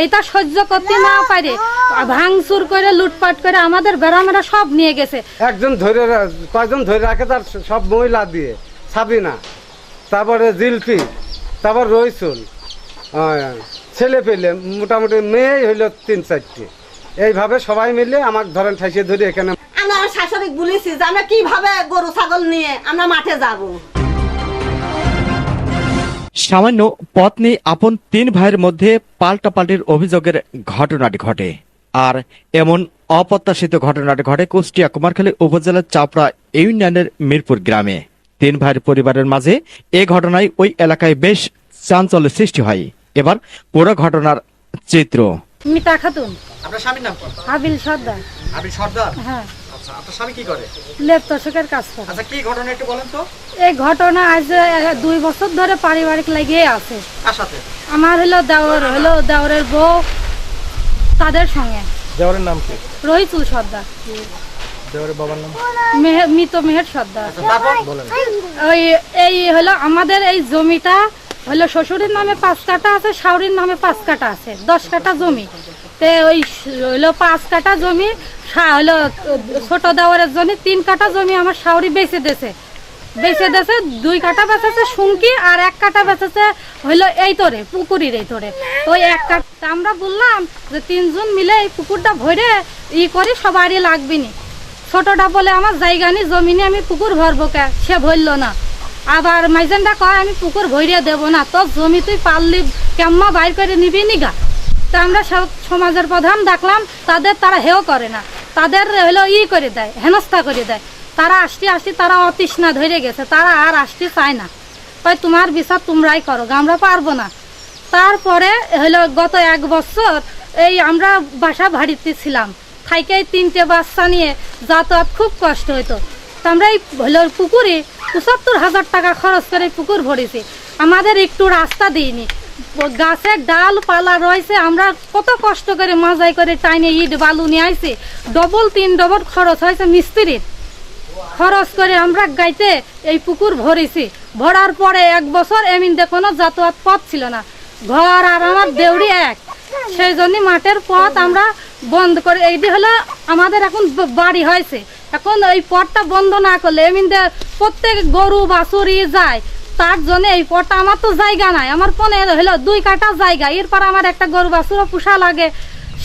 এইটা সহ্য করতে না পারে। ভাঙচুর করে লুটপাট করে আমাদের বেড়ামেরা সব নিয়ে গেছে। একজন ধরে কয়জন ধরে রাখে তার সব মহিলা দিয়ে সাবিনা তারপরে জিলপি তারপর রইসুল ছেলে পেলে মোটামুটি মেয়েই হইল তিন চারটি। এইভাবে সবাই মিলে আমার ধরেন ঠাইসে ধরে এখানে আমরা আমার শাশুড়ি বলেছি যে আমরা কীভাবে গরু ছাগল নিয়ে আমরা মাঠে যাব। সামান্য পত্নী আপন তিন ভাইয়ের মধ্যে পাল্টাপাল্টির অভিযোগের ঘটনাটি ঘটে। আর এমন অপ্রত্যাশিত ঘটনাটি ঘটে কুষ্টিয়া কুমারখালী উপজেলার চাপড়া ইউনিয়নের মিরপুর গ্রামে। তিন ভাইয়ের পরিবারের মাঝে এ ঘটনায় ওই এলাকায় বেশ চাঞ্চল্য সৃষ্টি হয়। এবার পুরো ঘটনার চিত্র। মিতা খাতুন। আপনার স্বামীর নাম কি? হাবিল সর্দার। সর্দার? হ্যাঁ। আচ্ছা আপনার স্বামী কি করে? লেপ তোষকের কাজ করে। আচ্ছা কি ঘটনা একটু বলেন তো? এই ঘটনা আজ দুই বছর ধরে পারিবারিক লাগিয়ে আছে। কার আমার হলো দেওর হলো দেওরের বউ তাদের সঙ্গে। দেওয়ারের নাম কি? রহিতুল সর্দার। দেওয়ারের বাবার নাম? মেহে- মৃত মেহের সর্দার। বলেন। ওই এই হলো আমাদের এই জমিটা হলো শ্বশুরের নামে পাঁচ কাটা আছে শাওরির নামে পাঁচ কাটা আছে দশ কাটা জমি। তে ওই হলো পাঁচ কাটা জমি হলো, ছোট দেওয়ারের জন্য তিন কাটা জমি আমার শাওরি বেচে দিয়েছে। বেচে দিয়েছে, দুই কাটা বেচেছে শুঙ্কি আর এক কাটা বেচেছে হইল এই তোরে, পুকুরির এই তোরে। ওই এক কাটা আমরা বললাম যে তিনজন মিলে এই পুকুরটা ভরে ই করে সবারই লাগবে নি। ছোটটা বলে, আমার জায়গা নেই জমিনে আমি পুকুর ভরবো কে? সে ভরলো না। আবার মাইজেনটা কয়, আমি পুকুর ভরিয়ে দেবো না, তোর জমি তুই পারলি, কেম্মা বাইর করে নিবি নিগা তা আমরা সমাজের প্রধান ডাকলাম তাদের তারা হেও করে না। তাদের হলো ই করে দেয়, হেনস্থা করে দেয়। তারা আসতে আসতে তারা অতৃষ্ণা ধরে গেছে, তারা আর আসতে চায় না। তাই তোমার বিচার তোমরাই করো, আমরা পারব না। তারপরে হলো গত এক বছর এই আমরা বাসা ভাড়িতে ছিলাম। থাইকে তিনটে বাচ্চা নিয়ে যাতায়াত খুব কষ্ট হতো তো আমরা এই হলো পুকুরে পঁচাত্তর হাজার টাকা খরচ করে পুকুর ভরেছি। আমাদের একটু রাস্তা দিইনি গাছের ডাল পালা রয়েছে, আমরা কত কষ্ট করে মাজাই করে টাইনে ইট, বালু নিয়ে আইছি। ডবল তিন ডবল খরচ হয়েছে মিস্ত্রির। খরচ করে আমরা গাইতে এই পুকুর ভরেছি। ভরার পরে এক বছর এমিনতে কোনো যাতায়াত পথ ছিল না। ঘর আর আমার দেউড়ি এক। সেই জন্য মাঠের পথ আমরা বন্ধ করে এইটি হলো আমাদের এখন বাড়ি হয়েছে। এখন এই পথটা বন্ধ না করলে এমিনতে প্রত্যেক গরু বাছুরি যায়। তার জন্য এই পথটা আমার তো জায়গা নাই। আমার পনে হলো দুই কাটা জায়গা। এরপর আমার একটা গরু বাছুরও পোষা লাগে।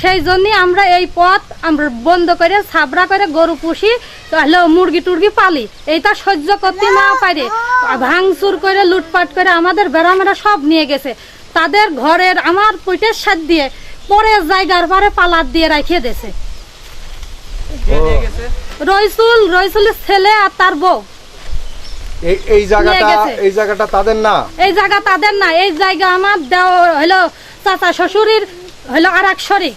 সেই জন্য আমরা এই পথ আমরা বন্ধ করে ছাবড়া করে গরু পুষি হলো মুরগি টুরগি পালি। এইটা সহ্য করতে না পারে। ভাঙচুর করে লুটপাট করে আমাদের বেড়ামেরা সব নিয়ে গেছে। তাদের ঘরের আমার পিঠের সাথ দিয়ে পরে জায়গার পরে পালার দিয়ে রাখিয়ে দিয়েছে। রইসুল রইসুলের ছেলে আর তার বউ। এই এই জায়গাটা এই জায়গাটা তাদের না। এই জায়গা তাদের না এই জায়গা আমার দেও হলো চাচা শ্বশুরের হলো আর এক শরীর।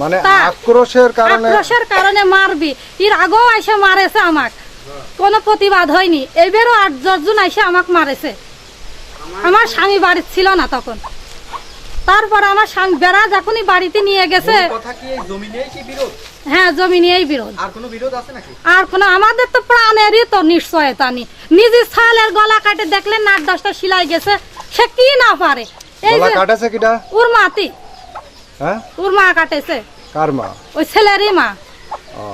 মানে আক্রোশের কারণে আক্রোশের কারণে মারবি। এর আগেও এসে মারেছে আমাক। কোনো প্রতিবাদ হয়নি। এবারও আট দশজন এসে আমাকে মারেছে। আমার স্বামী বাড়িতে ছিল না তখন। তারপর আমার স্বামী বেড়া যখনই বাড়িতে নিয়ে গেছে কথা কি জমি নিয়ে কি বিরোধ? হ্যাঁ জমি নিয়েই বিরোধ। আর কোনো বিরোধ আছে নাকি? আর কোনো আমাদের তো প্রাণেরই তো নিশ্চয়তা নেই। নিজের ছালের গলা কাটে দেখলে নাট দশটা সিলাই গেছে সে কি না পারে? এই গলা যে কাটেছে কিটা? ওর মাতি হ্যাঁ? ওর মা কাটেছে। কার মা? ওই ছেলেরই মা। ও,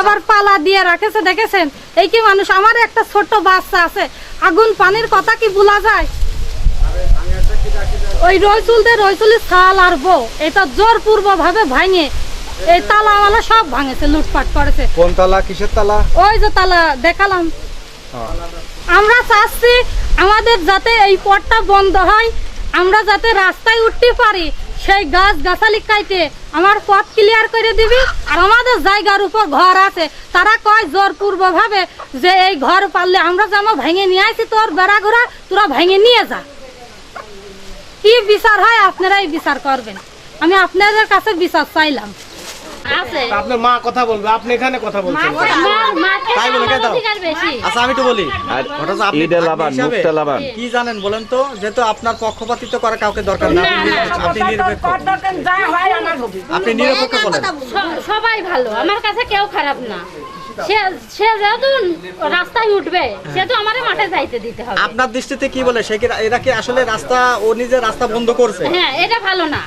আবার পালা দিয়ে রাখেছে দেখেছেন? এই কি মানুষ আমার একটা ছোট বাচ্চা আছে। আগুন পানির কথা কি ভুলা যায়? ওই রইচুলদের রইচুলের ছাল আর বউ এটা জোরপূর্ব ভাবে ভাঙে। এই তালাওয়ালা সব ভাঙেছে লুটপাট করেছে। কোন তালা? কিসের তালা? ওই যে তালা দেখালাম। হ্যাঁ। আমরা চাচ্ছি আমাদের যাতে এই পথটা বন্ধ হয় আমরা যাতে রাস্তায় উঠতে পারি সেই গাছ গাছালি কাইতে আমার পথ ক্লিয়ার করে দিবি আর আমাদের জায়গার উপর ঘর আছে। তারা কয় জোরপূর্ব ভাবে যে এই ঘর পারলে আমরা যেমন ভেঙে নিয়ে আসি তোর বেড়া ঘোরা তোরা ভেঙে নিয়ে যা। কি বিচার হয় আপনারাই বিচার করবেন। আমি আপনাদের কাছে বিচার চাইলাম। আপনার মা কথা বলবে আপনি এখানে কথা বলছেন। তাই বলে আমার দাও। আচ্ছা আমি তো বলি। ঘটনা আপনি ঈদে লাবান, হিসাবে লাবান। কি জানেন বলেন তো? যেহেতু আপনার পক্ষপাতিত্ব করা কাউকে দরকার না আপনি নিরপেক্ষ- আপনি নিরপেক্ষ বলেন। সবাই ভালো আমার কাছে কেউ খারাপ না। সে যেহেতু রাস্তায় উঠবে সে তো আমারে মাঠে যাইতে দিতে হবে। আপনার দৃষ্টিতে কি বলে? সে কি এরা কি আসলে রাস্তা ও নিজের রাস্তা বন্ধ করছে? হ্যাঁ এটা ভালো না।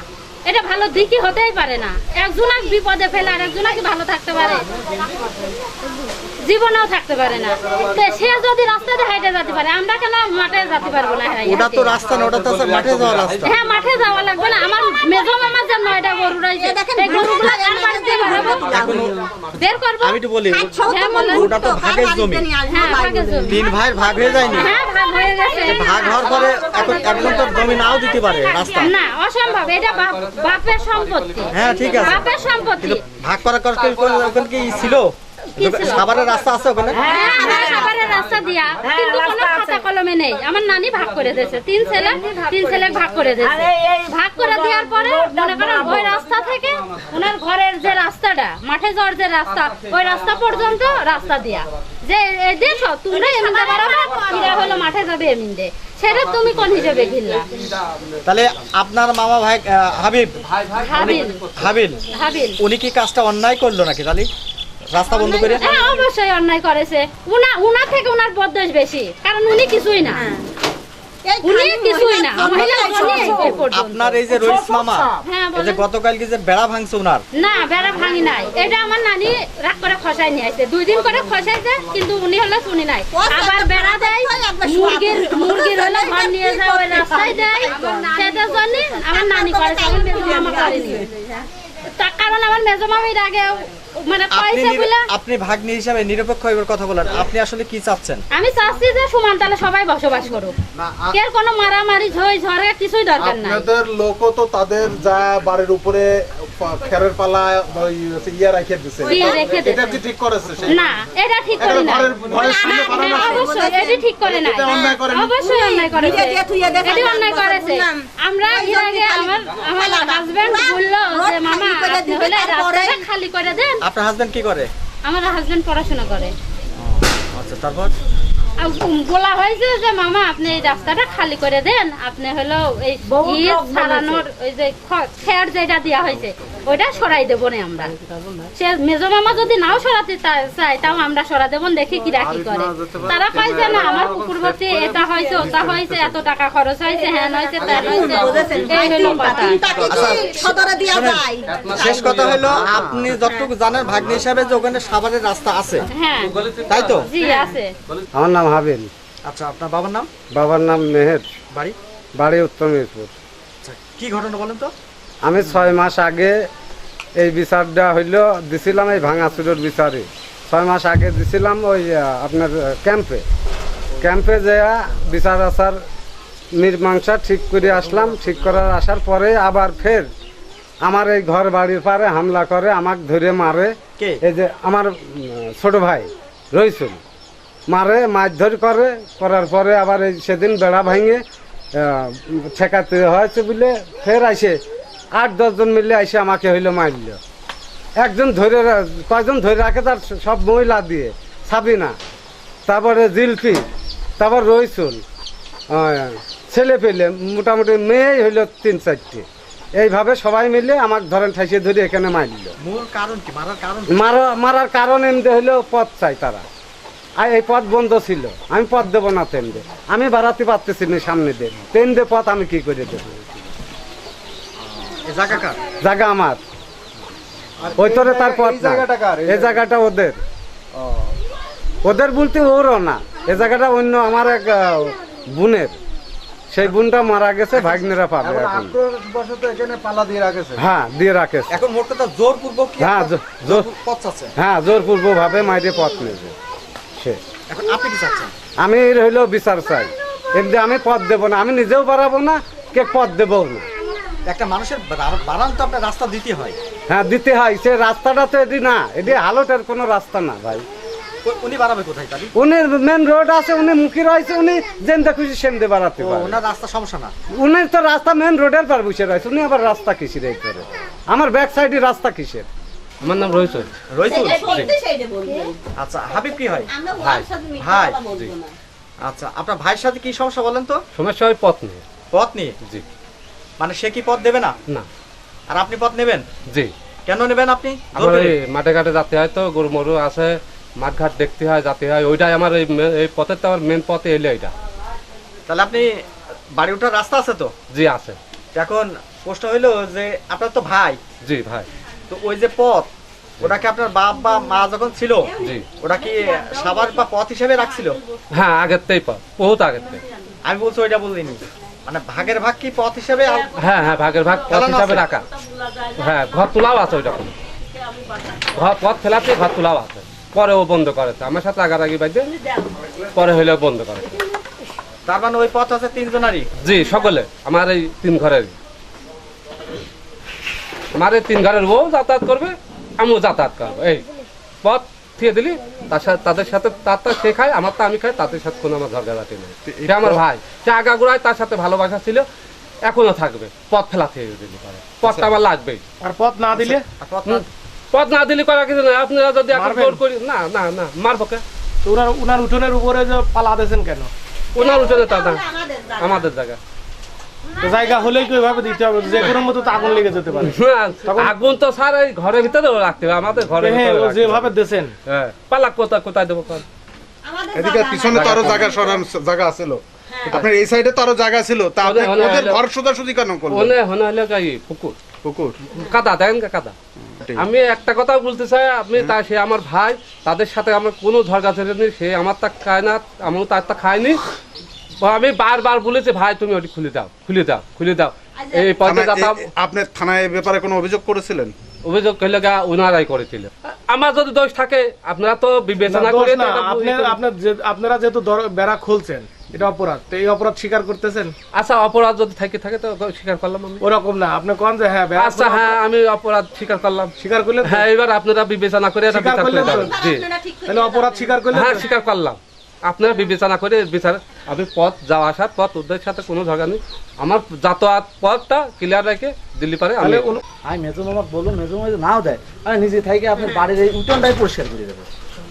এটা ভালো দিকই হতেই পারে না। একজনাক বিপদে ফেলে আর একজনাকে ভালো থাকতে পারে। জীবনেও থাকতে পারে না। তো সে যদি রাস্তাতে হাইটে যেতে পারে আমরা কেন মাঠে যেতে পারব না ওটা তো রাস্তা না ওটা তো মাঠে যাওয়ার রাস্তা। হ্যাঁ মাঠে যাওয়া লাগবে না। আমার মেজো মামার যে নয়টা গরু রয়েছে। এই গরুগুলো কার বাড়িতে বেরোবো? বের করব? আমি একটু বলি হ্যাঁ, ওটা তো ভাগের জমি। হ্যাঁ ভাগের জমি। তিন ভাইয়ের ভাগ হয়ে যায়নি? হ্যাঁ ভাগ হয়ে গেছে। ভাগ হওয়ার পরে এখন একজন তো জমি নাও দিতে পারে রাস্তা। না অসম্ভব। এটা বাপের সম্পত্তি। হ্যাঁ ঠিক আছে। বাপের সম্পত্তি। ভাগ করা করা কি কোনো- ওখানে কি ছিল? কি রাস্তা আছে ওখানে? হ্যাঁ, আমার খাবারের রাস্তা দিয়া। কিন্তু কোনো খাতা কলমে নেই। আমার নানি ভাগ করে দিয়েছে। তিন ছেলে তিন ছেলে ভাগ করে দিয়েছে। ভাগ করে দেওয়ার পরে মনে করেন ওই রাস্তা থেকে ওনার ঘরের যে রাস্তাটা মাঠে যাওয়ার যে রাস্তা ওই রাস্তা পর্যন্ত রাস্তা দিয়া। যে তোমরা এরা হলো মাঠে যাবে এমনিতে সেটা তুমি কোন হিসেবে ঘিরলা? তাহলে আপনার মামা ভাই হাবিব হাবিল। হাবিল হাবিল। উনি কি কাজটা অন্যায় করল নাকি তাহলে? রাস্তা বন্ধ করে? হ্যাঁ অবশ্যই অন্যায় করেছে। উনা উনার থেকে উনার বদোষ বেশি কারণ উনি কিছুই না। উনি কিছুই না। মহিলা উনি এই পর্যন্ত। আপনার এই যে রইস মামা এই যে গতকাল কি যে বেড়া ভাঙছে ওনার না বেড়া ভাঙি নাই। এটা আমার নানি রাগ করে খসাই নিয়ে আসছে। দুই দিন করে খসাইছে কিন্তু উনি হলো শুনি নাই। আবার বেড়া দেয় মুরগির মুরগির হলো ঘর নিয়ে যায় রাস্তায় দেয়। সেটার জন্য আমার নানি করেছে আমার করেনি। তার কারণ আমার মেজো মামির আগে মানে পয়সা গুলা আপনি ভাগ্নি হিসাবে নিরপেক্ষ এবার কথা বলেন। আপনি আসলে কি চাচ্ছেন? আমি চাচ্ছি যে সমান তালে সবাই বসবাস করুক। কেউ কোনো মারামারি ঝই ঝড়ে কিছুই দরকার নাই। আপনাদের লোকও তো তাদের যা বাড়ির উপরে খেরের পালা ওই ইয়ে রেখে দিছে। দিয়ে রেখে দিছে। এটা কি ঠিক করেছে না এটা ঠিক করে না ঘরের- ঘরের সামনে হ্যাঁ, বানানো অবশ্যই এটা ঠিক করে না এটা অন্যায় করেনি। অবশ্যই অন্যায় করেছে। নিজে দিয়ে থুয়ে দেখে এটা অন্যায় করেছে। আমরা এর আগে আমার আমার হাজবেন্ড বলল আপনি দিবে, তারপরে- খালি করে দেন। আপনার হাজবেন্ড কি করে? আমার হাজবেন্ড পড়াশোনা করে। আচ্ছা তারপর? বলা হয়েছে যে মামা আপনি এই রাস্তাটা খালি করে দেন। আপনি হলো এই ছাড়ানোর ওই যে খের যেটা দেওয়া হয়েছে ওইটা সরাই দেবো না আমরা। সে মেজো মামা যদি নাও সরাতে চা- চায় তাও আমরা সরা দেবো দেখি কি রাখি করে। তারা কয় যে না আমার পুকুর এটা হয়েছে ওটা হয়েছে এত টাকা খরচ হয়েছে হ্যাঁ হয়েছে তা হয়েছে। এই হলো কথা। যায়? শেষ কথা হলো আপনি যতটুকু জানেন ভাগ্নি হিসাবে যে ওখানে সাবারের রাস্তা আছে। হ্যাঁ। তাই তো? জি আছে। আমার নাম হাবিল আচ্ছা আপনার বাবার নাম? বাবার নাম মেহের। বাড়ি? বাড়ি উত্তর মিরপুর আচ্ছা কি ঘটনা বলেন তো? আমি ছয় মাস আগে এই বিচারটা হইল দিছিলাম এই ভাঙাচুরের বিচারে। ছয় মাস আগে দিছিলাম ওই আপনার ক্যাম্পে। ক্যাম্পে যেয়া বিচার আচার মীমাংসা ঠিক করে আসলাম। ঠিক করার আসার পরে আবার ফের আমার এই ঘর বাড়ির পারে হামলা করে আমাকে ধরে মারে। এই যে আমার ছোট ভাই রইসুল মারে মারধর করে করার পরে আবার এই সেদিন বেড়া ভাঙে ঠেকাতে হয়েছে বলে ফের আইসে আট দশজন মিলে আইসে আমাকে হইল মারল। একজন ধরে কয়জন ধরে রাখে তার সব মহিলা দিয়ে সাবিনা তারপরে জিলপি তারপর রইসুল ছেলে পেলে মোটামুটি মেয়েই হইল তিন চারটে। এইভাবে সবাই মিলে আমাকে ধরেন ঠাইসে ধরে এখানে মারল। মূল কারণ কি? মারার কারণ মারা মারার কারণ এমনি হইল পথ চাই তারা। আর এই পথ বন্ধ ছিল। আমি পথ দেবো না তেমনি আমি বাড়াতে পারতেছি না সামনে দিয়ে। তেমনি পথ আমি কি করে দেবো? জায়গা আমার। ওই তোরে তার পথ এই জায়গাটা ওদের। ওদের বলতে ওরও না। এই জায়গাটা অন্য আমার এক বোনের। সেই বোনটা মারা গেছে ভাগ্নেরা পাবে এখন এখন। এখানে পালা দিয়ে রাখেছে। হ্যাঁ দিয়ে রাখে এখন মোট কথা জোরপূর্বক হ্যাঁ, জোর- হ্যাঁ জোরপূর্ব ভাবে মাইরে পথ নেবে সে এখন আপনি কি চাচ্ছেন? আমি হইল বিচার চাই। এমনি আমি পথ দেবো না আমি নিজেও বাড়াবো না কে পথ দেবও না। একটা মানুষের বাড়ান তো আপনার রাস্তা দিতে হয়। হ্যাঁ দিতে হয় সে রাস্তাটা তো এটি না এটি হালটের কোনো রাস্তা না ভাই। উনি বাড়াবে কোথায় তাহলে? উনি মেন রোড আছে উনি মুখী রয়েছে উনি খুশি বাড়াতে ও, পারে। ওনার রাস্তা সমস্যা না? উনি তো রাস্তা মেন রোডের পার বসে রয়েছে উনি আবার রাস্তা কিসের এই করে? আমার ব্যাক সাইডে রাস্তা কিসের? আমার নাম সেইটা বলবেন আচ্ছা হাবিব কি হয়? ভাই। আচ্ছা আপনার ভাইয়ের সাথে কি সমস্যা বলেন তো? সমস্যা হয় পথ নিয়ে পথ নিয়ে জি। মানে সে কি পথ দেবে না? না। আর আপনি পথ নেবেন? জি। কেন নেবেন আপনি? মাঠে ঘাটে যাতে হয় তো গরু মরু আছে মাঠঘাট দেখতে হয় যাতে হয় ওইটাই আমার এই এই পথের তো আমার মেন পথে এলে এটা তাহলে আপনি বাড়ি ওঠার রাস্তা আছে তো? জি আছে। এখন প্রশ্ন হইল যে আপনার তো ভাই। জি ভাই। তো ওই যে পথ ওটা কি আপনার বাপ বা মা যখন ছিল জি। ওটা কি সাবার বা পথ হিসেবে রাখছিল? হ্যাঁ আগের তেই পথ বহুত আগের থেকে আমি বলছি ওইটা বলিনি। মানে ভাগের ভাগ কি পথ হিসেবে হ্যাঁ হ্যাঁ ভাগের ভাগ পথ হিসাবে রাখা। হ্যাঁ ঘর তোলাও আছে ওইটা ঘর পথ ফেলাতে ঘর তোলাও আছে। পরে ও বন্ধ করে আমার সাথে আগারাগি বাইদে পরে হইলেও বন্ধ করে। তার মানে ওই পথ আছে তিনজনারই? জি সকলে। আমার এই তিন ঘরের আমার এই তিন ঘরের ও যাতায়াত করবে আমিও যাতায়াত করব। এই পথ থিয়ে দিলি তার সাথে তাদের সাথে তারটা সে খায় আমারটা আমি খাই তাদের সাথে কোনো আমার ঝগড়াঝাটি নেই। এটা আমার ভাই। সে আগাগোড়ায় তার সাথে ভালোবাসা ছিল এখনও থাকবে। পথ ফেলা থেকে দিলি পারে। পথটা আমার লাগবেই। আর পথ না দিলে? পথ না দিলে করা কিছু না আপনারা যদি এখন? জোর করি না না না মারবো কে? তো উনার উনার উঠোনের উপরে যে পালা দিয়েছেন কেন? ওনার উঠোনে তা আমাদের জায়গা। জায়গা হলেই কি ওইভাবে দিতে হবে যে কোনো মতো তো আগুন লেগে যেতে পারে। আগুন তো স্যার এই ঘরের ভিতরেও রাখতে হবে আমাদের ঘরের হ্যাঁ ভিতরে যেভাবে। হ্যাঁ পালাক কোথায় কোথায় দেবো কোন এদিকে পিছনে তো আরও জায়গা সরান জায়গা ছিল আপনার এই সাইডে তো আরও জায়গা ছিল তা আপনি ওদের- ঘর সোজাসুজি কেন করলেন? ওনে হনে হলে কি পুকুর? পুকুর। কাদা দেখেন কাদা। আমি একটা কথা বলতে চাই আপনি তা সে আমার ভাই তাদের সাথে আমার কোনো ঝড়গাছের নেই সে আমার তা খায় না আমিও তার তা খাইনি। আমি বারবার বলেছি ভাই তুমি ওটি খুলে দাও খুলে দাও খুলে দাও। এই পথে যাতাম আপনি থানায় ব্যাপারে কোনো অভিযোগ করেছিলেন? অভিযোগ করলে গা ওনারাই করেছিল। আমার যদি দোষ থাকে আপনারা তো বিবেচনা করে না আপনি আপনার আপনারা যেহেতু বেড়া খুলছেন এটা অপরাধ। তো এই অপরাধ স্বীকার করতেছেন? আচ্ছা অপরাধ যদি থাকে থাকে তো স্বীকার করলাম আমি। ওরকম না আপনি কোন যে হ্যাঁ আচ্ছা হ্যাঁ আমি অপরাধ স্বীকার করলাম। স্বীকার করলেন হ্যাঁ এবার আপনারা বিবেচনা করে এটা স্বীকার বিচার করে করলেন জি। তাহলে অপরাধ স্বীকার করলেন হ্যাঁ? স্বীকার করলাম। আপনারা বিবেচনা করে বিচার। আমি পথ যাওয়া আসার পথ ওদের সাথে কোনো ঝগড়া নেই। আমার যাতায়াত পথটা ক্লিয়ার রেখে দিল্লি পারে আমি আমি মেজো মামা বললাম মেজো মামা নাও দেয় আমি নিজে থেকে আপনার বাড়ির এই উঠোনটাই পরিষ্কার করে দেবো।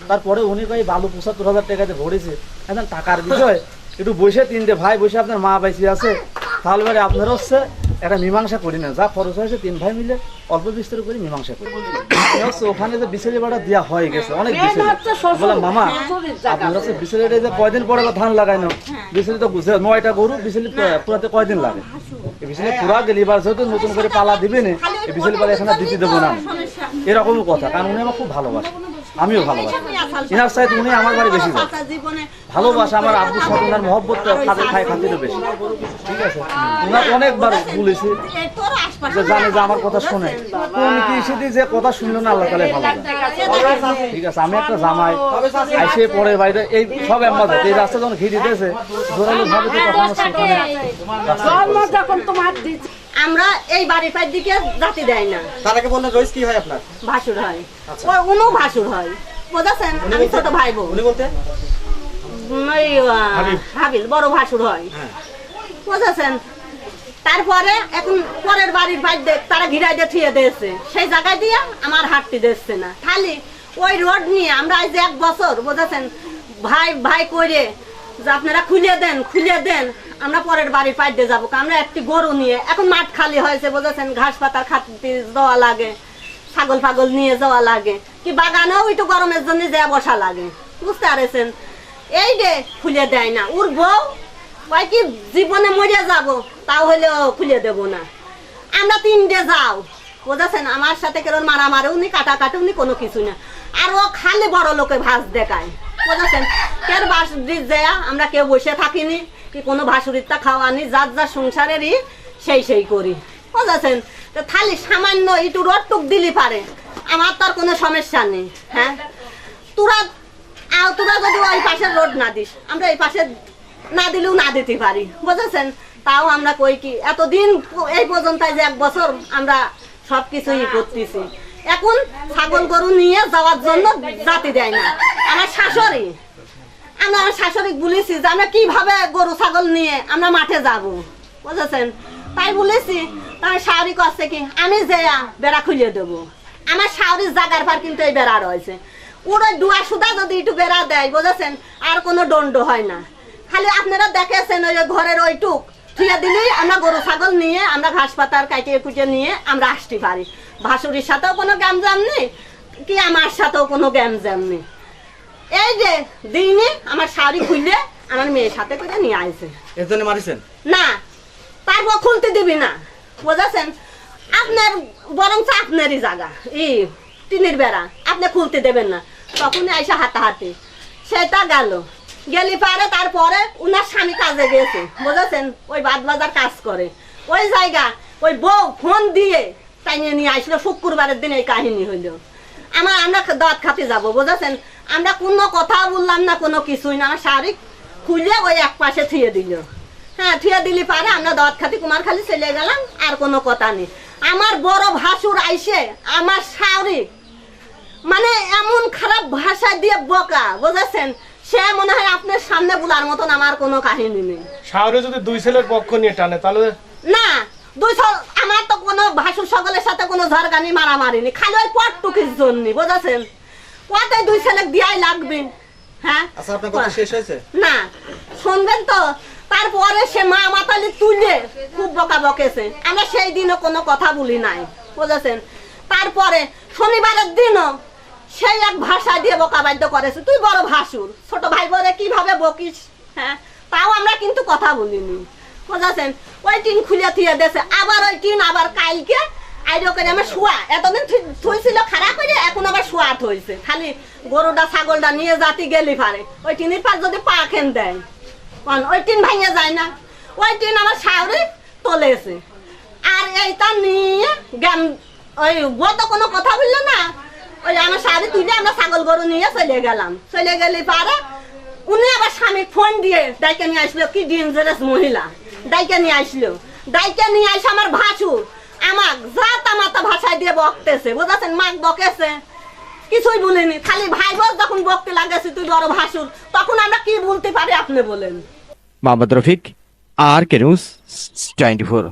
তারপরে উনি ভাই বালু পঁচাত্তর হাজার টাকাতে ভরেছে। এখন টাকার বিষয়। একটু বসে তিনটে ভাই বসে আপনার মা বাইসি আছে তাহলে মানে আপনারা হচ্ছে একটা মীমাংসা করি না যা খরচ হয়েছে তিন ভাই মিলে অল্প বিস্তর করে মীমাংসা করি। হচ্ছে ওখানে যে বিচেলি বাড়া দেওয়া হয়ে গেছে অনেক বললাম মামা আপনার হচ্ছে বিচেলি যে কয়দিন পরে ধান লাগাইনো বিচেলি তো বুঝে নয়টা গরু বিচেলি পুরাতে কয়দিন লাগে? এই বিচেলি পুরা গেলি এবার যেহেতু নতুন করে পালা দিবে না এই বিচেলি পালা এখানে দিতে দেবো না। এরকমই কথা কারণ উনি আমার খুব ভালোবাসে। আমিও ভালোবাসি। ইনার সাইড উনি আমার বাড়ি বেশি যায় ভালোবাসা আমার আব্বু সাথে ওনার মহব্বতটা খাতে খায় খাতিরও বেশি। ঠিক আছে? ওনাকে অনেকবার বলেছি এই তোর আশপাশে যে জানে যে আমার কথা শুনে। কোন কি সেটি যে কথা শুনলো না আল্লাহ তালে ভালো। ঠিক আছে আমি একটা জামাই আইসে পরে বাইরে এই সব এম্বা এই রাস্তা যখন ঘিরে দিয়েছে জোরালো ভাবে তো তখন সেখানে আমরা এই বাড়ির পায়ের দিকে জাতি দেয় না। তার আগে বললেন রইস কি হয় আপনার? ভাসুর হয়। ও উনো ভাসুর হয়। বুঝেছেন? আমি ছোট ভাই বোন উনি বলতে হাবিল বড় ভাসুর হয়। বুঝেছেন? তারপরে এখন পরের বাড়ির বাইর তারা ঘিরাই দিয়ে থিয়ে দিয়েছে। সেই জায়গায় দিয়ে আমার হাঁটতে দিচ্ছে না। খালি ওই রোড নিয়ে আমরা আজ এক বছর বুঝেছেন? ভাই ভাই করে যে আপনারা খুলে দেন খুলে দেন আমরা পরের বাড়ির দিয়ে যাব। আমরা একটি গরু নিয়ে এখন মাঠ খালি হয়েছে বুঝেছেন? ঘাস পাতার খাতে দেওয়া লাগে ছাগল ফাগল নিয়ে যাওয়া লাগে কি বাগানেও একটু গরমের জন্য যা বসা লাগে। বুঝতে পারেছেন? এই রে খুলে দেয় না, ওর বউ কয় কি জীবনে মরে যাব, তাও হলেও খুলে দেব না। আমরা তিনটে যাও, বুঝেছেন? আমার সাথে কেরম মারামারিও নি কাটাকাটিও নি কোনো কিছু না। আর ও খালি বড় লোকে ভাস দেখায়, বুঝেছেন? কের বাসুরি দেয়া আমরা কেউ বসে থাকিনি, কি কোনো ভাসুরিটা খাওয়ানি যার যার সংসারেরই সেই সেই করি, বুঝেছেন? তো খালি সামান্য একটু রটটুক দিলি পারে, আমার তো আর কোনো সমস্যা নেই হ্যাঁ? তোরা তোরা যদি ওই পাশে রোড না দিস, আমরা এই পাশে না দিলেও না দিতে পারি, বুঝেছেন? তাও আমরা কই কি, এতদিন এই পর্যন্ত যে এক বছর আমরা সব কিছুই করতেছি। এখন ছাগল গরু নিয়ে যাওয়ার জন্য দেয় না। আমার শাশুড়ি, আমরা আমার শাশুড়ি বলেছি যে আমরা কীভাবে গরু, ছাগল নিয়ে আমরা মাঠে যাব, বুঝেছেন? তাই বলেছি তাই শাড়ি করছে কি, আমি যে বেড়া খুলে দেবো। আমার শাড়ির জাগার পার কিন্তু এই বেড়া রয়েছে। ওর ওই দুয়া সুদা যদি একটু বেড়া দেয় বুঝেছেন? আর কোনো দণ্ড হয় না। খালি আপনারা দেখেছেন ওই ঘরের ওইটুক। থুয়ে দিলেই আমরা গরু ছাগল নিয়ে আমরা ঘাস পাতার কাটিয়ে কুটিয়ে নিয়ে আমরা আসতে পারি। ভাসুরির সাথেও কোনো গ্যামজাম নেই কি আমার সাথেও কোনো গ্যামজাম নেই। এই যে দিনে আমার শাড়ি খুলে আমার মেয়ের সাথে করে নিয়ে আসে এর জন্য মারিছেন? না তারপর খুলতে দিবি না বুঝেছেন? আপনার বরং আপনারই জায়গা। ই টিনের বেড়া, আপনি খুলতে দেবেন না। তখনই আইসা হাতাহাতি সেটা গেল। গেলি পারে, তারপরে উনার স্বামী কাজে গেছে। বুঝেছেন? ওই বাদ বাজার কাজ করে। ওই জায়গা, ওই বউ ফোন দিয়ে তাই নিয়ে আসলো, শুক্রবারের দিন এই কাহিনী হইল। আমার, আমরা দাঁত খাতে যাব, বুঝেছেন? আমরা কোনো কথা বললাম না, কোনো কিছুই না। আমার শাড়ি খুলে ওই এক পাশে থুয়ে দিল। হ্যাঁ থুয়ে দিলি পারে, আমরা দাঁত খাতি কুমার খালি চলে গেলাম, আর কোনো কথা নেই। আমার বড় ভাসুর আইসে, আমার শাড়ি মানে এমন খারাপ ভাষা দিয়ে বকা বুঝেছেন? সে মনে হয় আপনার সামনে বলার মতন আমার কোনো কাহিনী নেই। শাহরে যদি দুই ছেলের পক্ষ নিয়ে টানে তাহলে? না দুইশো আমার তো কোনো ভাসুর সকলের সাথে কোনো ঝরগানি মারামারি নেই খালি ওই পটটুকির জন্য বুঝেছেন? কত দুই ছেলে দিয়াই লাগবে। হ্যাঁ? আচ্ছা আপনার কথা শেষ হয়েছে? না শুনবেন তো তারপরে সে মা মাতালি তুলে খুব বকা বকেছে। আমরা সেই দিনও কোনো কথা বলি নাই বুঝেছেন? তারপরে শনিবারের দিনও সেই এক ভাষা দিয়ে বকা বাধ্য করেছে। তুই বড় ভাসুর। ছোট ভাই বলে কীভাবে বকিস? হ্যাঁ? তাও আমরা কিন্তু কথা বলিনি। বুঝেছেন? ওই টিন খুলে থুয়ে দেছে আবার ওই টিন আবার কালকে আইডিও করে আমার শোয়া। এতদিন থুই- থুইছিল খারাপ করে, এখন আবার শোয়া থইছে। খালি গরুটা, ছাগলটা নিয়ে জাতি গেলি পারে। ওই টিনের পাশ যদি পা খেন দেয়? ওই টিন ভাঙে যায় না। ওই টিন আমার সাউরে তোলেছে। আর এইটা নিয়ে জ্ঞান ওই ও তো কোনো কথা বলল না। ওই আমার শাড়ি তুলে আমরা ছাগল গরু নিয়ে চলে গেলাম। চলে গেলে পারে উনি আবার স্বামী ফোন দিয়ে ডাইকে নিয়ে আসলো, কি ডেঞ্জারাস মহিলা। ডাইকে নিয়ে আসলো। ডাইকে নিয়ে আসে আমার ভাসুর আমাক যা তামাতা ভাষায় দিয়ে বকতেছে। বুঝাচ্ছেন মাক বকেছে। কিছুই বলিনি। খালি ভাই বোন যখন বকতে লাগাছে, তুই বড় ভাসুর। তখন আমরা কি বলতে পারি আপনি বলেন? Mohammad Rafiq, R K news twenty four.